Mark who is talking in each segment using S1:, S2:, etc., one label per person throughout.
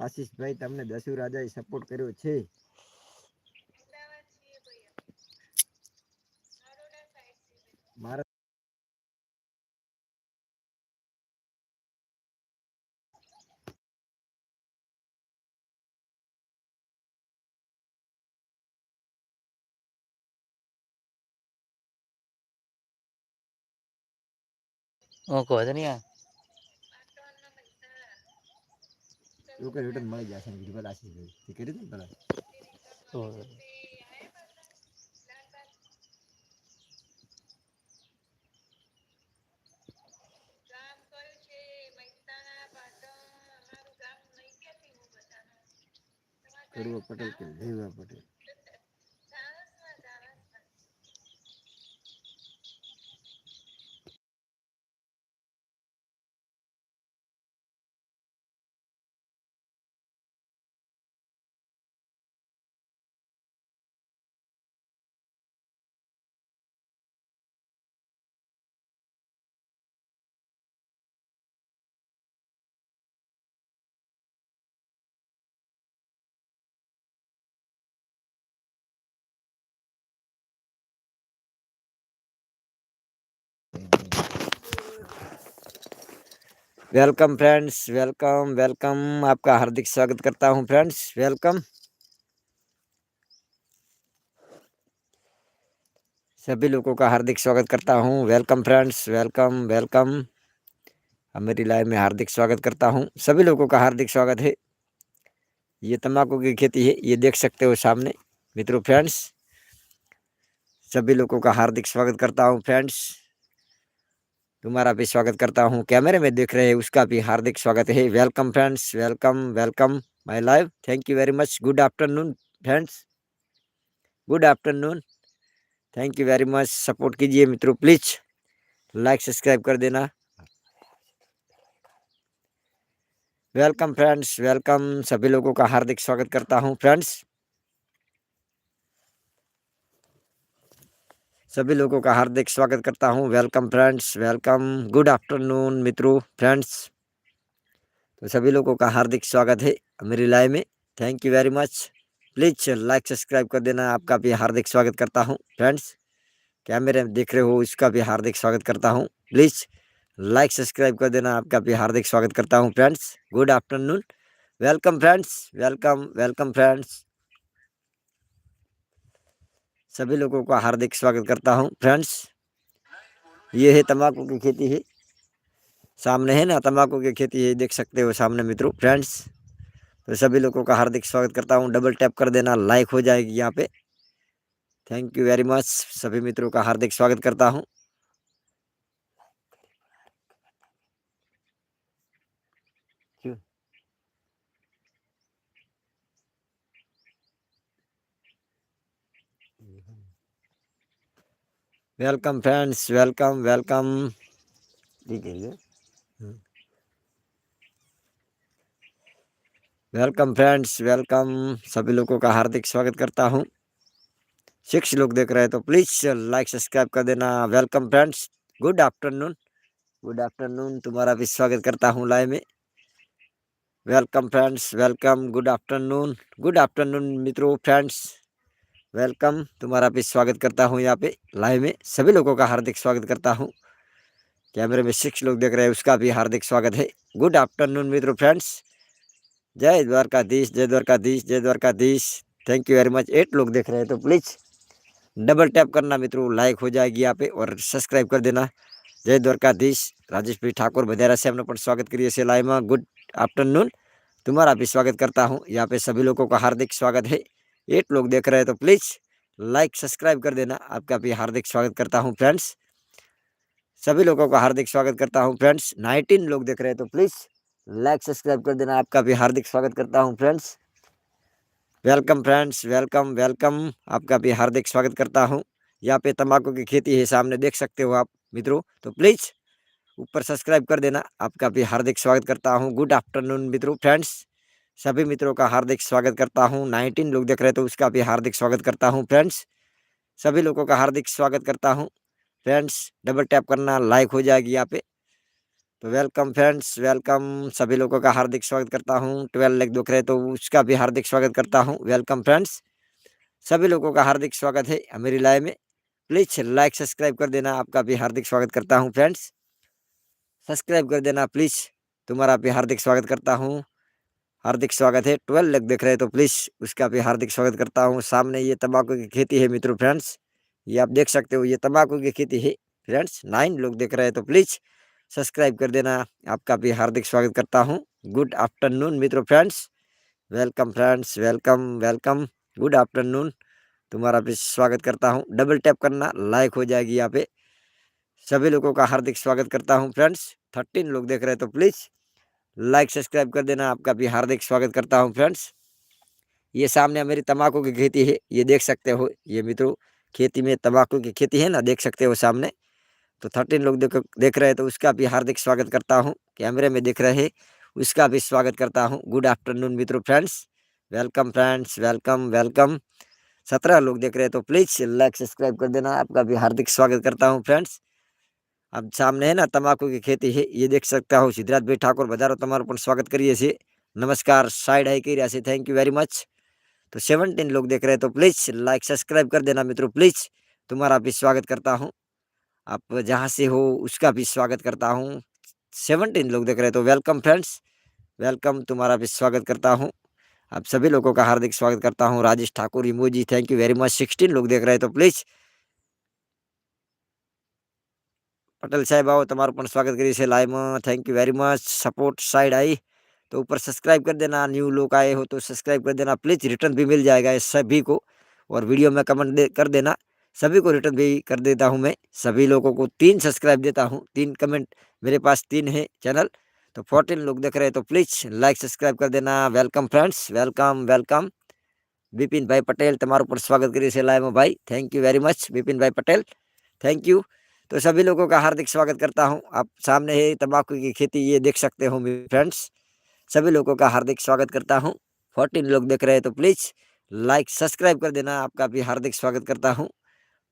S1: આશીષભાઈ તમને દસુ રાજાએ સપોર્ટ કર્યો છે? મારા
S2: ઓકો હતો ને
S1: એવું કે રિટર્ન મળી જશે કીધું ને પેલા પટેલ કે Deva Patel? Welcome friends, welcome welcome. आपका हार्दिक स्वागत करता हूँ फ्रेंड्स, वेलकम। सभी लोगों का हार्दिक स्वागत करता हूँ। Welcome friends, welcome welcome. अब मेरी लाइव में हार्दिक स्वागत करता हूँ। सभी लोगों का हार्दिक स्वागत है। ये तंबाकू की खेती है, ये देख सकते हो सामने। मित्रों, फ्रेंड्स, सभी लोगों का हार्दिक स्वागत करता हूँ फ्रेंड्स। तुम्हारा भी स्वागत करता हूँ। कैमरे में देख रहे हैं, उसका भी हार्दिक स्वागत है। Welcome friends, welcome welcome my live. Thank you very much. Good afternoon friends. Good afternoon. Thank you very much. Support कीजिए मित्रों, प्लीज़। लाइक, सब्सक्राइब कर देना। Welcome friends, welcome. सभी लोगों का हार्दिक स्वागत करता हूँ फ्रेंड्स। सभी लोगों का हार्दिक स्वागत करता हूँ। Welcome friends welcome good afternoon मित्रों फ्रेंड्स तो सभी लोगों का हार्दिक स्वागत है मेरी लाइव में। Thank you very much please like subscribe कर देना। आपका भी हार्दिक स्वागत करता हूँ फ्रेंड्स कैमरे में देख रहे हो उसका भी हार्दिक स्वागत करता हूँ। प्लीज़ लाइक सब्सक्राइब कर देना। आपका भी हार्दिक स्वागत करता हूँ friends good afternoon welcome friends welcome welcome friends सभी लोगों का हार्दिक स्वागत करता हूँ। फ्रेंड्स, ये है तम्बाकू की खेती है। सामने है ना तम्बाकू की खेती है, देख सकते हो सामने मित्रों। फ्रेंड्स तो सभी लोगों का हार्दिक स्वागत करता हूँ। डबल टैप कर देना, लाइक हो जाएगी यहाँ पे। थैंक यू वेरी मच सभी मित्रों का हार्दिक स्वागत करता हूँ। वेलकम फ्रेंड्स वेलकम वेलकम ठीक है वेलकम फ्रेंड्स वेलकम सभी लोगों का हार्दिक स्वागत करता हूँ। सिक्स लोग देख रहे हैं तो प्लीज़ लाइक सब्सक्राइब कर देना। Welcome friends good afternoon good afternoon तुम्हारा भी स्वागत करता हूँ लाइव में। Welcome friends welcome good afternoon good afternoon मित्रों फ्रेंड्स वेलकम। तुम्हारा भी स्वागत करता हूँ यहाँ पे लाइव में। सभी लोगों का हार्दिक स्वागत करता हूँ। कैमरे में सिक्स लोग देख रहे हैं, उसका भी हार्दिक स्वागत है। गुड आफ्टरनून मित्रों, फ्रेंड्स। जय द्वारकाधीश जय द्वारकाधीश जय Dwarkadhish. Thank you very much eight लोग देख रहे हैं तो प्लीज़ डबल टैप करना मित्रों लाइक हो जाएगी यहाँ पे और सब्सक्राइब कर देना। जय द्वारकाधीश। राजेश भाई ठाकुर भदेरा से हमने अपना स्वागत करिए सेलाइमा गुड आफ्टरनून। तुम्हारा भी स्वागत करता हूँ। यहाँ पे सभी लोगों का हार्दिक स्वागत है। एट लोग देख रहे हैं तो प्लीज़ लाइक, सब्सक्राइब कर देना। आपका भी हार्दिक स्वागत करता हूँ, फ्रेंड्स। सभी लोगों का हार्दिक स्वागत करता हूँ, फ्रेंड्स। नाइनटीन लोग देख रहे हैं तो प्लीज़ लाइक, सब्सक्राइब कर देना। आपका भी हार्दिक स्वागत करता हूँ, friends. Welcome friends. Welcome welcome. आपका भी हार्दिक स्वागत करता हूँ। यहाँ पे तंबाकू की खेती है, सामने देख सकते हो आप मित्रों। तो प्लीज़ ऊपर सब्सक्राइब कर देना। आपका भी हार्दिक स्वागत करता हूँ। गुड आफ्टरनून मित्रों, फ्रेंड्स। सभी मित्रों का हार्दिक स्वागत करता हूँ। नाइनटीन लोग देख रहे तो उसका भी हार्दिक स्वागत करता हूँ, फ्रेंड्स। सभी लोगों का हार्दिक स्वागत करता हूँ। फ्रेंड्स, डबल टैप करना लाइक हो जाएगी यहाँ पे। तो वेलकम फ्रेंड्स, वेलकम। सभी लोगों का हार्दिक स्वागत करता हूँ। ट्वेल्व लेग दुख रहे तो उसका भी हार्दिक स्वागत करता हूँ। Welcome friends. सभी लोगों का हार्दिक स्वागत है मेरी लाइव में। प्लीज़ लाइक, सब्सक्राइब कर देना, आपका भी हार्दिक स्वागत करता हूँ, फ्रेंड्स। सब्सक्राइब कर देना, प्लीज़। तुम्हारा भी हार्दिक स्वागत करता हूँ। हार्दिक स्वागत है। ट्वेल्व लेग देख रहे हैं तो प्लीज़ उसका भी हार्दिक स्वागत करता हूँ। सामने ये तंबाकू की खेती है मित्रों फ्रेंड्स ये आप देख सकते हो, ये तंबाकू की खेती है फ्रेंड्स नाइन लोग देख रहे हैं तो प्लीज़ सब्सक्राइब कर देना। आपका भी हार्दिक स्वागत करता हूँ। गुड आफ्टरनून मित्रों friends welcome friends welcome welcome good afternoon तुम्हारा भी स्वागत करता हूँ। डबल टैप करना लाइक हो जाएगी यहाँ पे। सभी लोगों का हार्दिक स्वागत करता हूँ फ्रेंड्स थर्टीन लोग देख रहे हैं तो प्लीज़ लाइक सब्सक्राइब कर देना। आपका भी हार्दिक स्वागत करता हूँ फ्रेंड्स ये सामने मेरी तंबाकू की खेती है। ये देख सकते हो, ये मित्रों, खेती में तम्बाकू की खेती है ना? देख सकते हो सामने। तो थर्टीन लोग देख देख रहे हैं तो उसका भी हार्दिक स्वागत करता हूँ। कैमरे में देख रहे हैं, उसका भी स्वागत करता हूँ। गुड आफ्टरनून मित्रों friends welcome friends welcome welcome सत्रह लोग देख रहे हैं तो प्लीज़ लाइक सब्सक्राइब कर देना। आपका भी हार्दिक स्वागत करता हूँ फ्रेंड्स अब सामने है ना तंबाकू की खेती है ये देख सकता हो સિદ્ધરાજ ભાઈ ઠાકોર બજારો તમારું પણ સ્વાગત કરીએ છીએ नमस्कार साइड हाई કરી રહ્યા છે थैंक यू वेरी मच तो सेवनटीन लोग देख रहे हैं तो प्लीज़ लाइक सब्सक्राइब कर देना मित्रों प्लीज़ तुम्हारा भी स्वागत करता हूँ आप जहाँ से हो उसका भी स्वागत करता हूँ सेवनटीन लोग देख रहे हैं तो वेलकम फ्रेंड्स वेलकम तुम्हारा भी स्वागत करता हूँ आप सभी लोगों का हार्दिक स्वागत करता हूँ Rajesh Thakur emoji thank you very much sixteen लोग देख रहे हैं तो प्लीज़ पटेल साहब आओ तरह स्वागत कर लाइव में thank you very much support side आई तो ऊपर सब्सक्राइब कर देना न्यू लोग आए हो तो सब्सक्राइब कर देना प्लीज़ रिटर्न भी मिल जाएगा इस सभी को और वीडियो में कमेंट दे कर देना सभी को रिटर्न भी कर देता हूँ मैं सभी लोगों को तीन सब्सक्राइब देता हूँ तीन कमेंट मेरे पास तीन है चैनल तो फोर्टीन लोग देख रहे हैं तो प्लीज़ लाइक सब्सक्राइब कर देना welcome friends welcome welcome Vipin भाई पटेल तुम्हारे ऊपर स्वागत करिए लाइव लाए भाई thank you very much Vipin भाई पटेल थैंक यू तो सभी लोगों का हार्दिक स्वागत करता हूँ। आप सामने है तंबाकू की खेती ये देख सकते हो मेरे फ्रेंड्स सभी लोगों का हार्दिक स्वागत करता हूँ। फोर्टीन लोग देख रहे हैं तो प्लीज़ लाइक सब्सक्राइब कर देना। आपका भी हार्दिक स्वागत करता हूँ।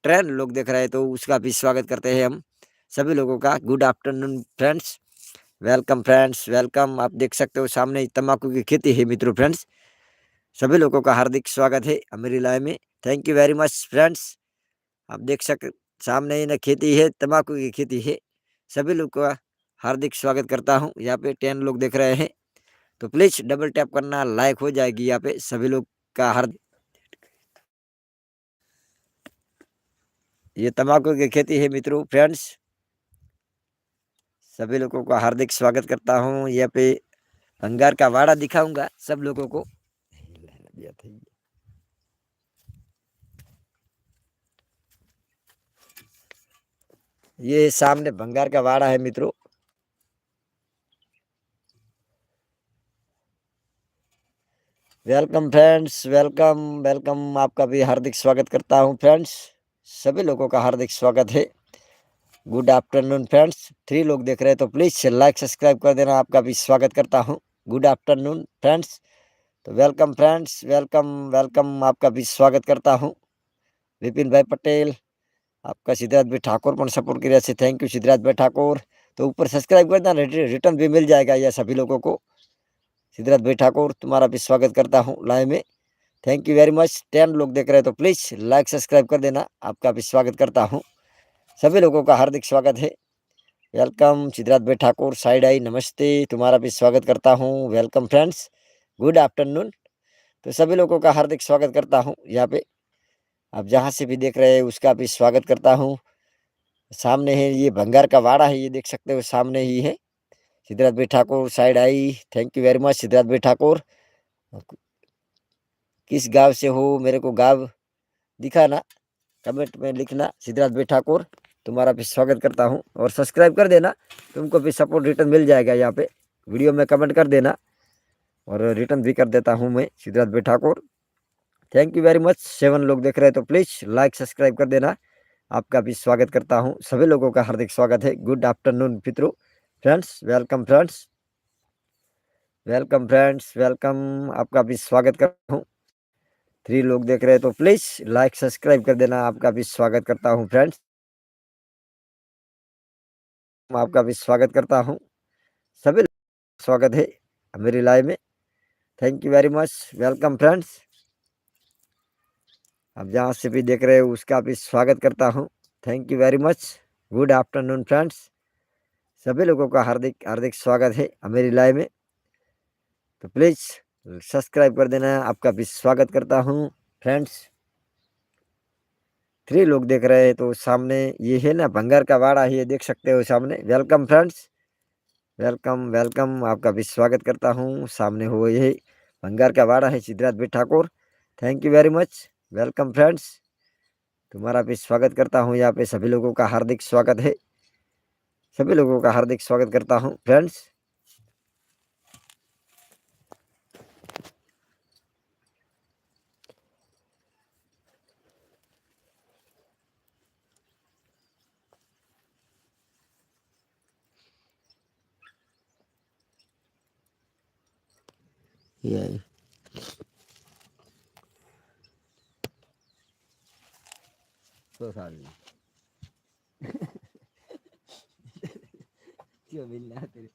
S1: ट्रेन लोग देख रहे हैं तो उसका भी स्वागत करते हैं हम। सभी लोगों का good afternoon friends welcome friends welcome आप देख सकते हो सामने तंबाकू की खेती है मित्रों फ्रेंड्स सभी लोगों का हार्दिक स्वागत है अमेरी लाइव में। Thank you very much friends आप देख सक सामने ही ना खेती है, तंबाकू की खेती है। सभी लोग का हार्दिक स्वागत करता हूँ। यहाँ पे टेन लोग देख रहे हैं। तो प्लीज़ डबल टैप करना, लाइक हो जाएगी यहाँ पे सभी लोग का हार्दिक ये तम्बाकू की खेती है मित्रों, फ्रेंड्स। सभी लोगों का हार्दिक स्वागत करता हूँ। यहाँ पे अंगार का वाड़ा दिखाऊँगा सब लोगों को। ये सामने भंगार का वाड़ा है, मित्रों। Welcome friends, welcome welcome. आपका भी हार्दिक स्वागत करता हूँ, फ्रेंड्स। सभी लोगों का हार्दिक स्वागत है। गुड आफ्टरनून फ्रेंड्स थ्री लोग देख रहे हैं तो प्लीज़ लाइक सब्सक्राइब कर देना। आपका भी स्वागत करता हूँ। गुड आफ्टरनून फ्रेंड्स तो वेलकम फ्रेंड्स वेलकम वेलकम। आपका भी स्वागत करता हूँ। विपिन भाई पटेल आपका सिद्धराजभाई ठाकुर पर सपोर्ट किया से थैंक यू सिद्धराजभाई ठाकुर। तो ऊपर सब्सक्राइब कर देना रिटर्न भी मिल जाएगा यह सभी लोगों को। सिद्धराजभाई ठाकुर, तुम्हारा भी स्वागत करता हूँ लाइव में। Thank you very much ten लोग देख रहे हो तो प्लीज़ लाइक सब्सक्राइब कर देना। आपका भी स्वागत करता हूँ। सभी लोगों का हार्दिक स्वागत है। वेलकम सिद्धराजभाई ठाकुर साइड आई, नमस्ते। तुम्हारा भी स्वागत करता हूँ। वेलकम फ्रेंड्स गुड आफ्टरनून तो सभी लोगों का हार्दिक स्वागत करता हूँ यहाँ पे। आप जहाँ से भी देख रहे हैं, उसका भी स्वागत करता हूँ। सामने है ये भंगार का वाड़ा है, ये देख सकते हो, सामने ही है। सिद्धराज भाई Thakur side I, thank you very much Siddhraj भाई ठाकुर। किस गाँव से हो, मेरे को गाँव दिखाना, कमेंट में लिखना सिद्धराज भाई ठाकुर, तुम्हारा भी स्वागत करता हूँ। और सब्सक्राइब कर देना, तुमको भी सपोर्ट रिटर्न मिल जाएगा यहाँ पे। वीडियो में कमेंट कर देना, और रिटर्न भी कर देता हूँ मैं सिद्धराज भाई Thakur. Thank you very much seven लोग देख रहे हैं तो प्लीज़ लाइक सब्सक्राइब कर देना। आपका भी स्वागत करता हूँ। सभी लोगों का हार्दिक स्वागत है। गुड आफ्टरनून पितृ। Friends welcome friends welcome friends welcome आपका भी स्वागत करता हूँ। थ्री लोग देख रहे हैं तो प्लीज़ लाइक सब्सक्राइब कर देना। आपका भी स्वागत करता हूँ फ्रेंड्स आपका भी स्वागत करता हूँ। सभी स्वागत है मेरी लाइव में। Thank you very much welcome friends आप जहाँ से भी देख रहे हो, उसका भी स्वागत करता हूँ। Thank you very much good afternoon friends सभी लोगों का हार्दिक हार्दिक स्वागत है मेरी लाइव में। तो प्लीज़ सब्सक्राइब कर देना, आपका भी स्वागत करता हूँ फ्रेंड्स थ्री लोग देख रहे हैं तो सामने ये है ना, भंगार का वाड़ा है, ये देख सकते हो सामने। वेलकम फ्रेंड्स वेलकम वेलकम आपका भी स्वागत करता हूँ। सामने हो ये भंगार का वाड़ा है, सिद्धराज भाई Thakur. Thank you very much welcome friends. तुम्हारा भी स्वागत करता हूँ। यहाँ पे सभी लोगों का हार्दिक स्वागत है। सभी लोगों का हार्दिक स्वागत करता हूँ। फ्रेंड्स। Yeah. તો સારું કયો બિલ ના કરે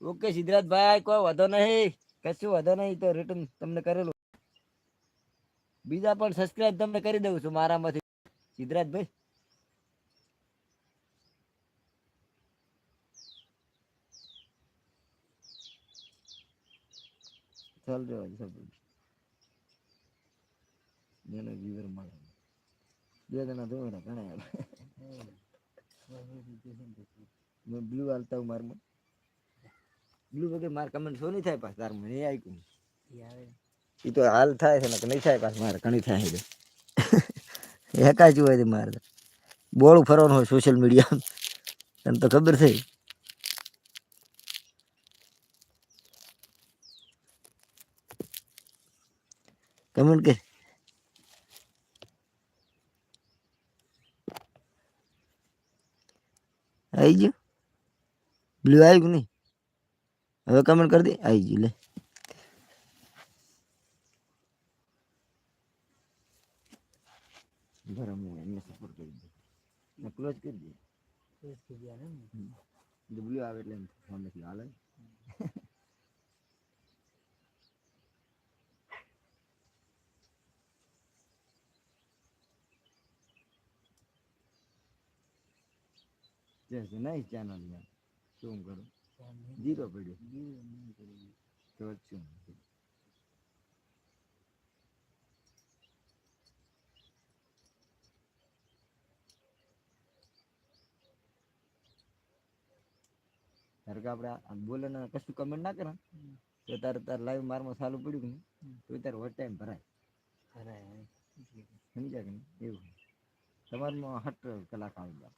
S1: ઓકે સિદ્ધરાજભાઈ કોઈ વાંધો નહીં. કશું વધો નહીં તો રિટર્ન તમને કરેલું. બીજા પણ સબસ્ક્રાઇબ તમને કરી દઉં છું મારામાંથી. સિદ્ધરાજભાઈ ચાલ રહ્યો સબ જેને વિવર મળે. બે જણા ધોવાના ઘણા મેં બ્લુ હાલતા હું મારમાં. બ્લુ વગર માર કમેન્ટ શો નહીં થાય પાછ તાર મને આવ્યું એ તો હાલ થાય છે ને કે નહીં થાય પાછ મારે, ઘણી થાય છે. જ હોય મારે. બોળું ફરવાનું હોય સોશિયલ મીડિયા તને તો ખબર છે. કમેન્ટ કે આવી ગયું બ્લુ આવી ગયું નહીં હવે કમેન્ટ કરી દે આવી ગયું લે બરાબર હું એમને સપોર્ટ કરી દઉં ને ક્લોઝ કરી દે બ્લુ આવે એટલે એમ સામેથી હાલે જશે નહીં ચેનલ યાર શું કરું જીરો પડ્યો તો શું ધારો કે આપણે આ બોલે ને કશું કમેન્ટ ના કરે તો તારે તાર લાઈવ મારમાં ચાલુ પડ્યું કે નહીં તો તારે વોટ ટાઈમ ભરાય સમજ્યા કે નહીં એવું તમારમાં હટ કલાક આવી જાય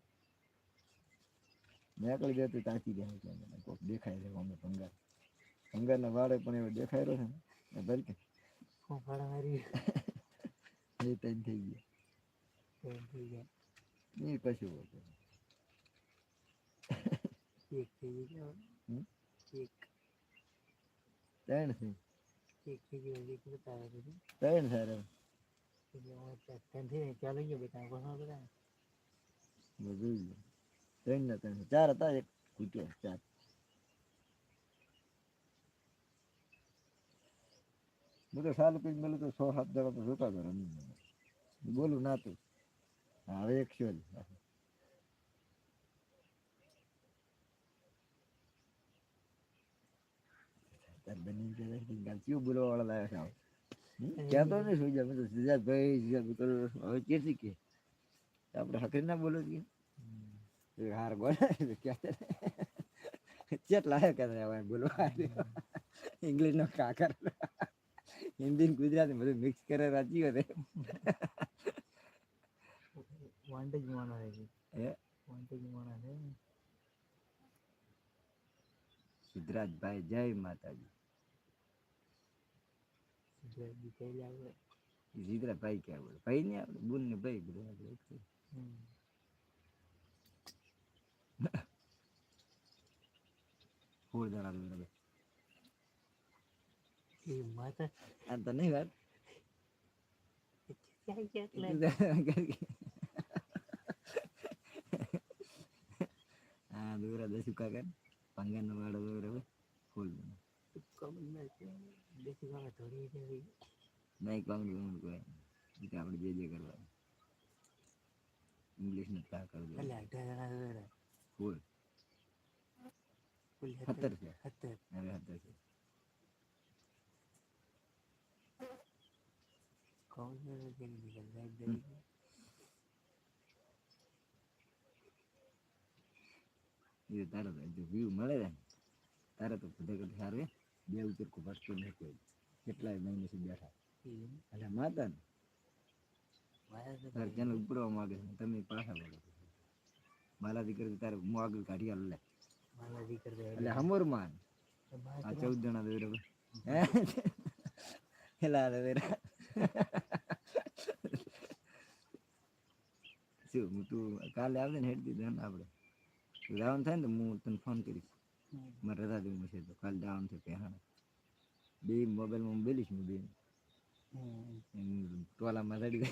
S1: નીકળી જાય તો તાકી જાય એટલે મને કોક દેખાય છે અમે ભંગાર ભંગારના વાળે પણ એવો દેખાય રહ્યો છે ને એ ભરી કે એ તૈન થઈ ગયા એ કશું હોતું હમ? ત્રણ છે ત્રણ સારા બધું જ. ત્રણ ના ત્રણ ચાર હતા એક ખૂટ્યો ચાર તો સારું કઈ મળ્યું તો સો સાત જણા તો જોતા હતા રમીને. બોલું ના તું હવે એક છે બની રાખી બોલવા વાળા લાયા છે આવ. હમ? નહીં સુઈ મેં તો સિદ્ધાર્થભાઈ હવે કેસી કે આપણે હકરી ના બોલો છીએ હાર બોલે ચેટ લાયક કરે હવે બોલવા ઇંગ્લિશ નો કાકર હિન્દી ને ગુજરાતી બધું મિક્સ કરે રાજી હોય
S2: પોઈન્ટ જ માણસ છે
S1: હે
S2: પોઈન્ટ જ માણસ છે
S1: સિદ્ધરાજભાઈ જય માતાજી
S2: ગુજરાતી કઈ આવે
S1: એ સિદ્ધરાજભાઈ ક્યાં બોલે ભાઈ ને આપણે બુન ને ભાઈ બધું આપણે फोड़ देना मेरा भाई ये माता
S2: हाँ, अंदर
S1: तो नहीं बात। क्या
S2: क्या हाँ दूर
S1: अदर सुखा कर पंगा न मारो दूर अबे
S2: खोल देना कमल में देखो का
S1: थोड़ी है भाई नहीं कमल में कोई इतना अपने जे जे करवा। इंग्लिश में
S2: क्या कर दो? अल्लाह
S1: डरा
S2: डरा खोल।
S1: સત્તર છે.
S2: સત્તર
S1: સત્તર છે. ને તારે તો બધે કદ સારે બે ઉપર કો વસ્તુ કેટલાય મહિને બેઠા. માતા ને. તારે ચેનલ તમે પાછા વળો. મારા દીકરી તારે હું આગળ કાઢી આલું લે. એટલે હમોર માન. આ ચૌદ જણા દોરે એલા દોરા શું તું કાલે આવજે ને હેડ દીધું આપણે તું થાય ને તો હું તને ફોન કરીશ. મારે રજા દેવું છે તો કાલે જવાનું છે ત્યાં બે મોબાઈલમાં માં બેલીશ હું બે ટોલામાં રેડી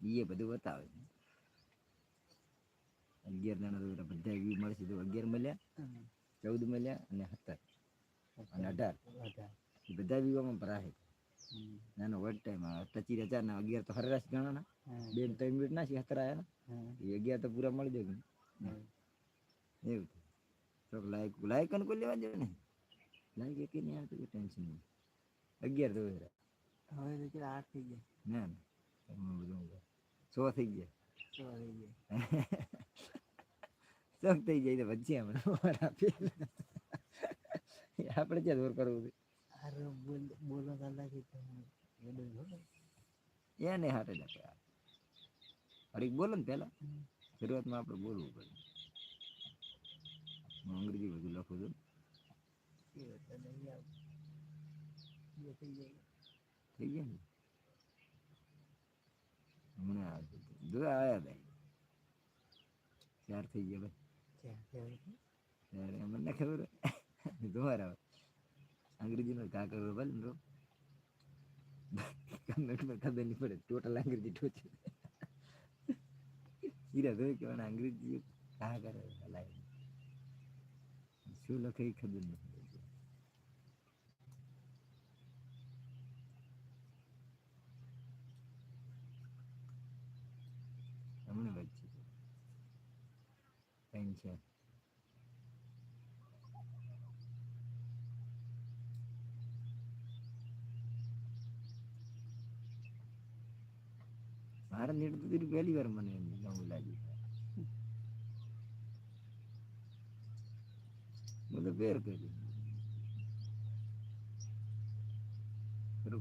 S1: છે એ બધું બતાવે છે. અગિયાર જણા તો બધા વ્યૂ મળશે. તો અગિયાર મળ્યા ચૌદ મળ્યા અને સત્તર. અને અઢાર. એ બધા વ્યૂમાં ભરાશે નાનો વડ ટાઈમ ટચી હજાર ના અગિયાર તો હરેરાશ ગણાના. બે ત્રણ મિનિટ ના સત્તર આવ્યા ને એ અગિયાર તો પૂરા મળી જાય એવું તો લાયક લાયક કોઈ લેવા દેવા ને લાયક એક નહીં આવતું કોઈ ટેન્શન નહીં. અગિયાર તો
S2: હવે તો કેટલા આઠ થઈ ગયા.
S1: ના ના. બધું સો થઈ ગયા.
S2: સો થઈ ગયા.
S1: ચક થઈ જાય તો વચ્ચે હમણાં ઓવર આપીએ આપણે ક્યાં દૂર કરવું
S2: હતું બોલો દાદા
S1: એને હારે ડકે હરીક બોલો ને પેલા શરૂઆતમાં આપણે બોલવું પડે. હું અંગ્રેજી બધું લખું છું.
S2: થઈ
S1: ગયા ને? હમણાં આવ્યા ભાઈ ત્યાર થઈ ગયા ભાઈ કા અંગ્રેજી કરે શું લખે એ ખબર નહીં હમણાં વચ્ચે થઈને છે ભારત નીટ પહેલી વાર મને ગમું લાગ્યું. બધું વેર કરી.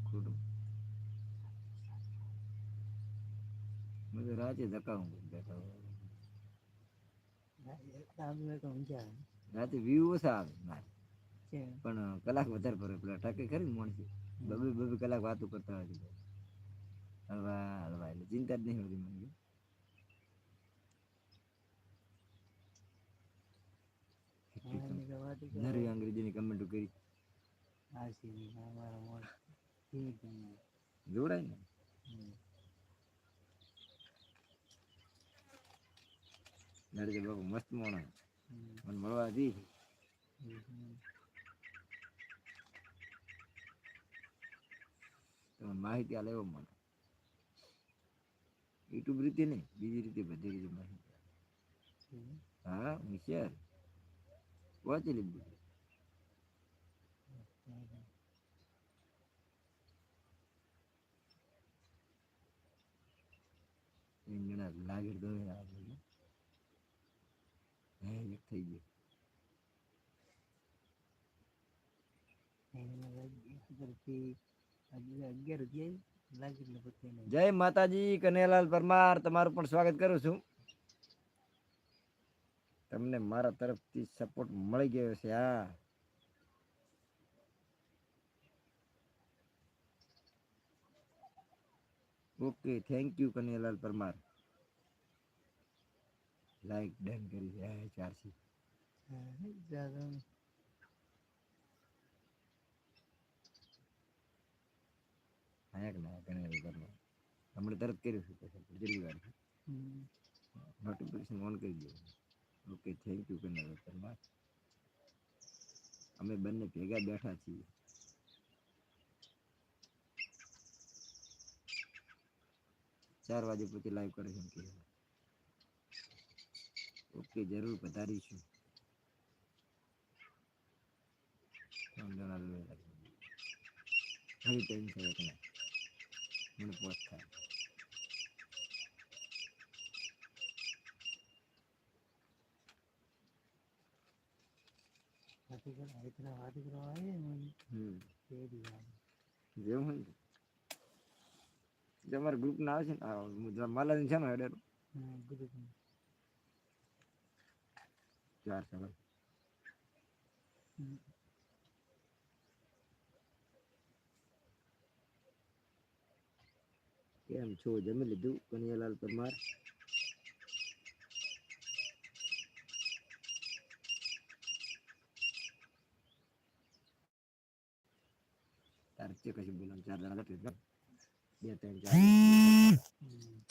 S1: ખોટું બધું રાજે ધકાવું બેઠા રાતે વ્યૂ ઓછા આવે. મારે પણ કલાક વધારે પડે પેલા ટકે ખરી મળશે માણસી. બબે બબે કલાક વાતો કરતા હોય છે. હલવા હલવા. એટલે ચિંતા જ નહીં હોતી મને નરી અંગ્રેજીની કમેન્ટો કરી. જોડાય ને. નરજી બાપુ મસ્ત મોણા મને મળવા દી. તમને માહિતી આ લેવો મને. યુટ્યુબ રીતે નહીં બીજી રીતે બધી રીતે માહિતી હા હોશિયાર વાંચી લીધું રીંગણા લાગી દો થઈ
S2: એને
S1: જય માતાજી, કનૈયાલાલ પરમાર, તમારું પણ સ્વાગત કરું છું. તમને મારા તરફથી સપોર્ટ મળી ગયો છે, હા. Okay thank you Kanaiyalal Parmar. Like done કરી છે હા, ચારસી
S2: હા
S1: ના પરમાર હમણાં તરત કર્યું છે પછી જલ્દી વાર નોટિફિકેશન ઓન કરી દો okay thank you Kanaiyalal Parmar અમે બંને ભેગા બેઠા છીએ ચાર વાગે પછી લાઈવ કરે છે એમ ઓકે જરૂર પધારીશું ત્રણ જણા લઈ લાગી. હવે ટાઈમ છે એકને મને પોત થાય
S2: વાતી કરો આયતના વાતી કરો આવે ને
S1: હમ
S2: તે દીવાનું
S1: જેવું હોય ને જે અમારા ગ્રુપ ના આવે છે ને આ માલાજી છે ને હેડર
S2: હા ગુરુ
S1: ચાર સવાલ કેમ છો? જમી લીધું, કનૈયાલાલ પરમાર? તાર કશું બોલવાનું? ચાર જણા લખી દો. બે, ત્રણ, ચાર.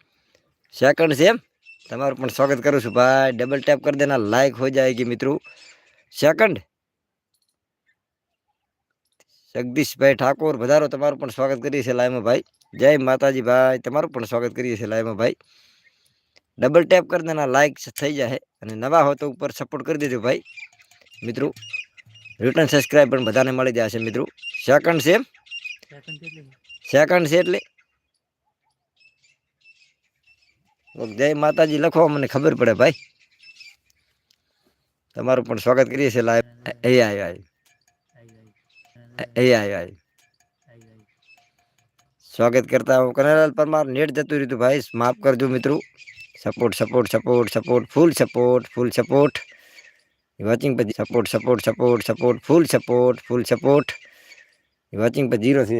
S1: सैकंड सेम तमु स्वागत करूस भाई डबल टैप कर देना लाइक हो जाएगी मित्रों सेकंड जगदीश भाई ठाकुर बधारो तमु स्वागत करिए लाइव में भाई जय माता जी भाई तमु स्वागत करिए लाइव में भाई डबल टैप कर देना लाइक थी जाए नवा हो तो ऊपर सपोर्ट कर दीजिए भाई मित्रों रिटर्न सब्सक्राइब बधाने मिली
S2: जाए मित्रों
S1: सेकंड सेम सैकंड से જય માતાજી લખો મને ખબર પડે ભાઈ તમારું પણ સ્વાગત કરીએ છીએ લાઈવ એ આય આય એ આય આય સ્વાગત કરતા હું કનૈયાલાલ પરમાર નેટ જતું રહ્યું ભાઈ માફ કરજો મિત્રો support support support support full support full support watching પછી support support support support full support full support watching પર જીરો